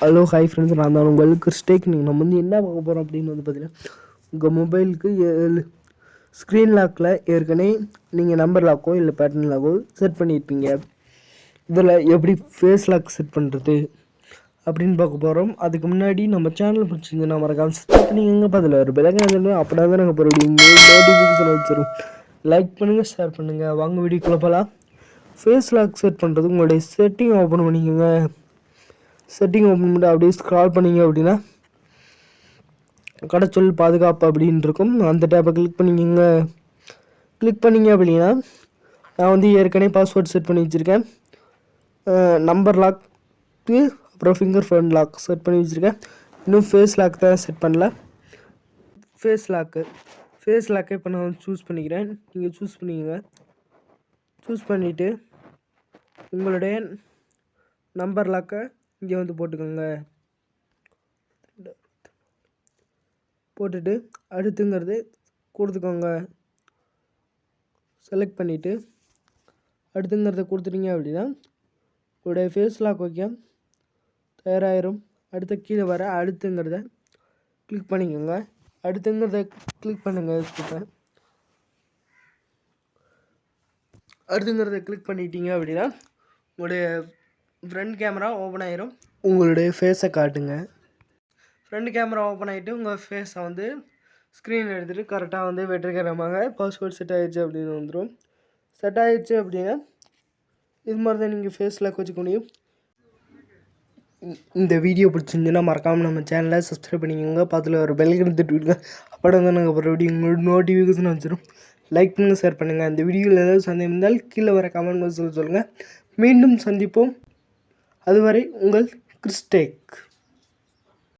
Hello hi friends நான் தான் உங்களுக்கு ஸ்டேக் நீங்கள் நம்ம வந்து என்ன பார்க்க போகிறோம் அப்படின்னு வந்து பார்த்தீங்கன்னா உங்கள் மொபைலுக்கு ஸ்க்ரீன் லாக்கில் ஏற்கனவே நீங்கள் நம்பர் லாக்கோ இல்லை பேட்டர்ன் லாக்கோ செட் பண்ணியிருப்பீங்க இதில் எப்படி ஃபேஸ் லாக் செட் பண்ணுறது அப்படின்னு பார்க்க போகிறோம் அதுக்கு முன்னாடி நம்ம சேனல் பிடிச்சிருந்தா மறக்காமல் சப்ஸ்கிரைப் பண்ணிக்கோங்க. பதில் ஒரு பிறகு அப்படின்னா தான் நாங்கள் போகிறோம் நோட்டிஃபிகேஷன் வச்சிடும் லைக் பண்ணுங்கள் ஷேர் பண்ணுங்கள் வாங்க வீடியோக்குள்ளே போகலாம் ஃபேஸ் லாக் செட் பண்ணுறது உங்களுடைய செட்டிங் ஓப்பன் பண்ணிக்கோங்க. செட்டிங் ஓப்பன் பண்ணி அப்படியே ஸ்க்ரால் பண்ணீங்க அப்படின்னா கடைச்சொல் பாதுகாப்பு அப்படின்னு இருக்கும். அந்த டேப்பை கிளிக் பண்ணிக்கோங்க கிளிக் பண்ணீங்க அப்படின்னா நான் வந்து ஏற்கனவே பாஸ்வேர்ட் செட் பண்ணி வச்சுருக்கேன். நம்பர் லாக்கு அப்புறம் ஃபிங்கர் ஃப்ரண்ட் லாக் செட் பண்ணி வச்சுருக்கேன். இன்னும் ஃபேஸ் லாக் தான் செட் பண்ணல. ஃபேஸ் லாக்கு ஃபேஸ் லாக்கை இப்போ நான் சூஸ் பண்ணிக்கிறேன். நீங்கள் சூஸ் பண்ணிக்கோங்க. சூஸ் பண்ணிவிட்டு உங்களுடைய நம்பர் லாக்கை இங்கே வந்து போட்டுக்கோங்க. போட்டுட்டு அடுத்துங்கிறது கொடுத்துக்கோங்க. செலக்ட் பண்ணிவிட்டு அடுத்துங்கிறத கொடுத்துட்டீங்க அப்படின்னா உங்களுடைய ஃபேஸ் லாக் வைக்க தயாராகிடும் அடுத்து கீழே வர அடுத்துங்கிறத கிளிக் பண்ணிக்கோங்க. அடுத்துங்கிறத கிளிக் பண்ணுங்கள் அடுத்துங்கிறத கிளிக் பண்ணிட்டீங்க அப்படின்னா உங்களுடைய ஃப்ரண்ட் கேமரா ஓப்பன் ஆயிரும். உங்களுடைய ஃபேஸை காட்டுங்க. ஃப்ரண்ட் கேமரா ஓப்பன் ஆகிட்டு உங்கள் ஃபேஸை வந்து ஸ்க்ரீன் எடுத்துகிட்டு கரெக்டாக வந்து வெற்றிகரமாக பாஸ்வேர்ட் செட் ஆகிடுச்சு அப்படின்னு வந்துடும் செட் ஆகிடுச்சு அப்படின்னா இது மாதிரி தான் நீங்கள் ஃபேஸ் லாக் வச்சுக்க முடியும் இந்த வீடியோ பிடிச்சிருந்துன்னா மறக்காமல் நம்ம சேனலை சப்ஸ்கிரைப் பண்ணிக்கோங்க. பக்கத்தில் ஒரு பெல் எடுத்துட்டு விடுங்க. அப்போ தான் நாங்கள் அப்புறம் வீடியோ நோட்டிஃபிகேஷன் வச்சிடும் லைக் பண்ணுங்கள் ஷேர் பண்ணுங்கள் இந்த வீடியோவில் ஏதாவது சந்தேகம் இருந்தால் கீழே வர கமெண்ட் சொல்ல சொல்லுங்கள் மீண்டும் சந்திப்போம். அதுவரை உங்கள் கிறிஸ்டேக்.